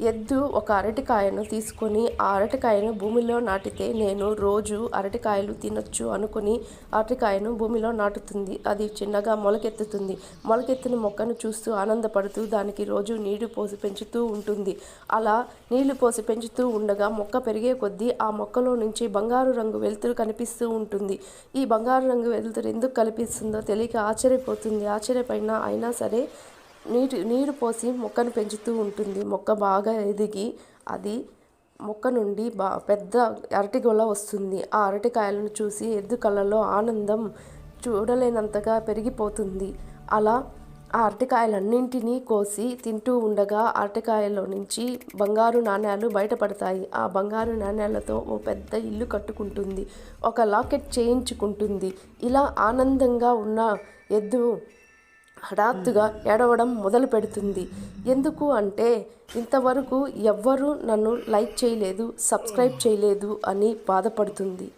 ఎద్దు ఒక అరటికాయను తీసుకొని ఆ అరటికాయను భూమిలో నాటితే నేను రోజు అరటికాయలు తినొచ్చు అనుకుని అరటికాయను భూమిలో నాటుతుంది. అది చిన్నగా మొలకెత్తుతుంది. మొలకెత్తిన మొక్కను చూస్తూ ఆనందపడుతూ దానికి రోజు నీళ్ళు పోసి పెంచుతూ ఉంటుంది. అలా నీళ్ళు పోసి పెంచుతూ ఉండగా మొక్క పెరిగే కొద్దీ ఆ మొక్కలో నుంచి బంగారు రంగు వెలుతురు కనిపిస్తూ ఉంటుంది. ఈ బంగారు రంగు వెలుతురు ఎందుకు కనిపిస్తుందో తెలియక ఆశ్చర్యపోతుంది. ఆశ్చర్యపడినా అయినా సరే నీటి నీరు పోసి మొక్కను పెంచుతూ ఉంటుంది. మొక్క బాగా ఎదిగి అది మొక్క నుండి బా పెద్ద అరటి గొల వస్తుంది. ఆ అరటికాయలను చూసి ఎద్దు కళ్ళలో ఆనందం చూడలేనంతగా పెరిగిపోతుంది. అలా ఆ అరటికాయలన్నింటినీ కోసి తింటూ ఉండగా అరటికాయలో నుంచి బంగారు నాణ్యాలు బయటపడతాయి. ఆ బంగారు నాణ్యాలతో ఓ పెద్ద ఇల్లు కట్టుకుంటుంది. ఒక లాకెట్ చేయించుకుంటుంది. ఇలా ఆనందంగా ఉన్న ఎద్దు హఠాత్తుగా ఏడవడం మొదలు పెడుతుంది. ఎందుకు అంటే ఇంతవరకు ఎవ్వరూ నన్ను లైక్ చేయలేదు సబ్స్క్రైబ్ చేయలేదు అని బాధపడుతుంది.